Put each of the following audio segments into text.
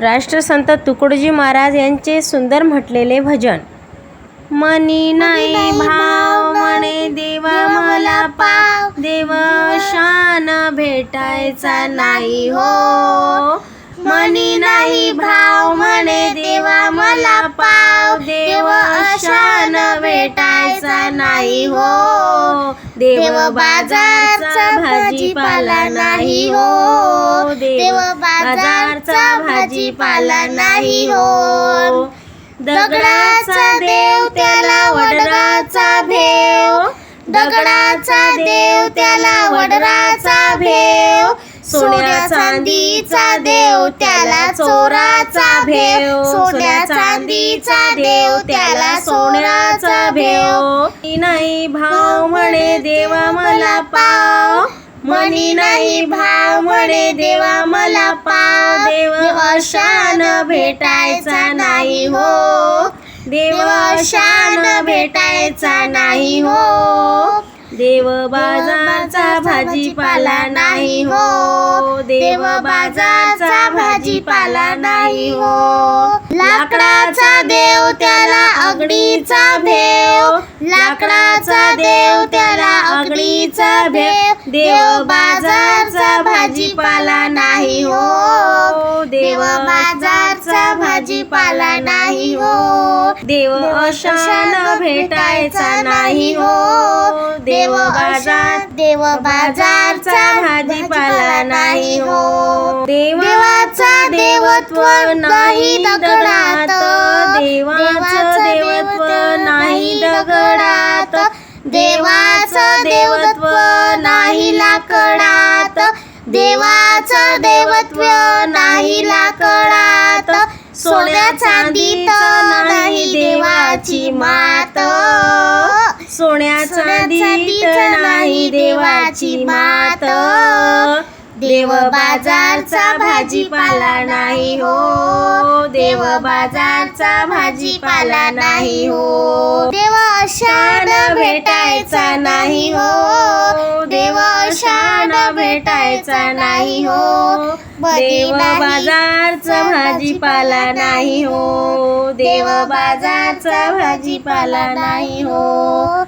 राष्ट्रसंत तुकडोजी महाराज यांचे सुंदर म्हटलेले भजन. मनी नाही भाव म्हणे देवा मला पाव. देव शान भेटायचा नाही हो. मनी नाही भाव म्हणे देवा मला पाव. देव शान भेटायचा नाही हो. देव बाजारचा भाजीपाला नाही हो. देव बाजारचा भाजीपाला नाही हो. दगडाचा देव त्याला वडराचा भेव. दगडाचा देव त्याला वडराचा भेव. सोन्या चांदीचा देव त्याला चोराचा भेव. सोन्या चांदीचा देव त्याला सोन्याचा भेव. नाही भाव म्हणे देवा मला पाव. मनी नाही भाव म्हणे देवा मला पाव देव अशान भेटायचा नाही हो. देव अशान भेटायचा नाही हो. देव बाजारचा भाजीपाला नाही हो. देव बाजारचा भाजीपाला नाही हो. लाकडाचा देव त्याला अगडीचा भेव. देव बाजारचा भाजीपाला नाही हो. देव बाजारचा भाजीपाला नाही हो. देव अशान भेटायचा नाही हो. देव बाजार देव बाजारचा भाजीपाला नाही हो. देवाचा देवत्व नाही दगडात. देवाचं देवत्व नाही दगडात देवाचं देवत्व नाही लाकडात. देवाचं देवत्व नाही लाकडात. सोन्या चांदीत नाही देवाची मात. सोन्या चांदीत नाही देवाची मात. देव बाजारचा भाजीपाला नाही हो. देव बाजारचा भाजीपाला नाही हो. देव शान भेटायचा नाही हो. देव शान भेटायचा नाही हो. देव बाजारचा भाजीपाला नाही हो. देव बाजारचा भाजीपाला नाही हो.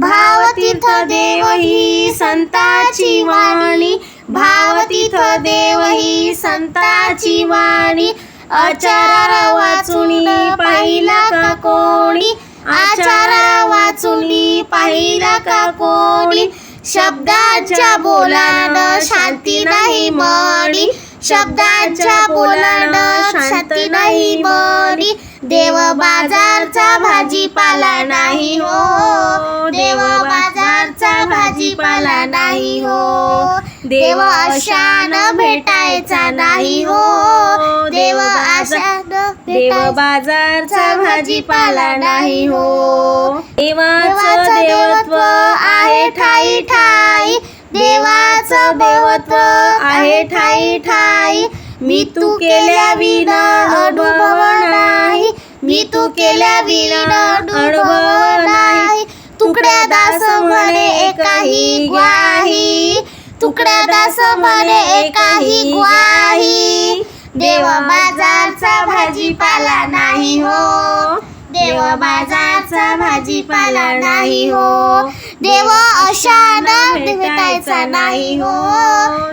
भाव तीर्थ देव ही संताची वाणी. भाव तीर्थ देव ही संताची वाणी. आचारा वाचुनी पाहिला का कोणी? आचारा वाचुनी पाहिला का कोणी? शब्दाच्या बोलानं शांती नाही मणी शब्दाच्या बोलानं शांती नाही मणी देव बाजारचा भाजीपाला नाही हो. देव बाजारचा भाजीपाला नाही हो. देव अशान भेटायचा नाही हो. देव आशान देव बाजारचा भाजीपाला नाही हो. देवाचं देवत्व आहे ठाई ठाई. देवाचं देवत्व आहे ठाई ठाई मी तू केल्या विना अनुभव नाही. मी तू केल्या विना अनुभव नाही. तुकड्या दास म्हणे एकाही ग्वाही. तुकड्या दास म्हणे एकाही ग्वाही देव बाजारचा भाजीपाला नाही हो. देव बाजारचा भाजीपाला नाही हो. देव अशान भेटायचा नाही हो.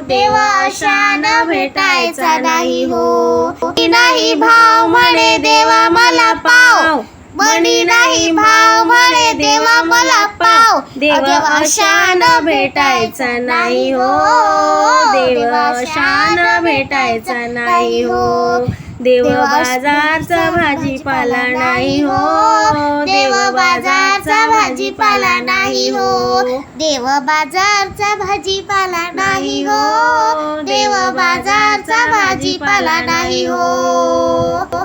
देव अशान भेटायचा नाही हो. नाही भाव म्हणे देवा मला पाव. मणी नाही भाव म्हणे देवा मला पाव. देव अशान भेटायचा नाही हो. देव अशान भेटायचा नाही हो. देव बाजारचा भाजीपाला नाही हो. देव बाजारचा भाजीपाला नाही हो. देव बाजारचा भाजीपाला नाही हो. देव बाजारचा भाजीपाला नाही हो.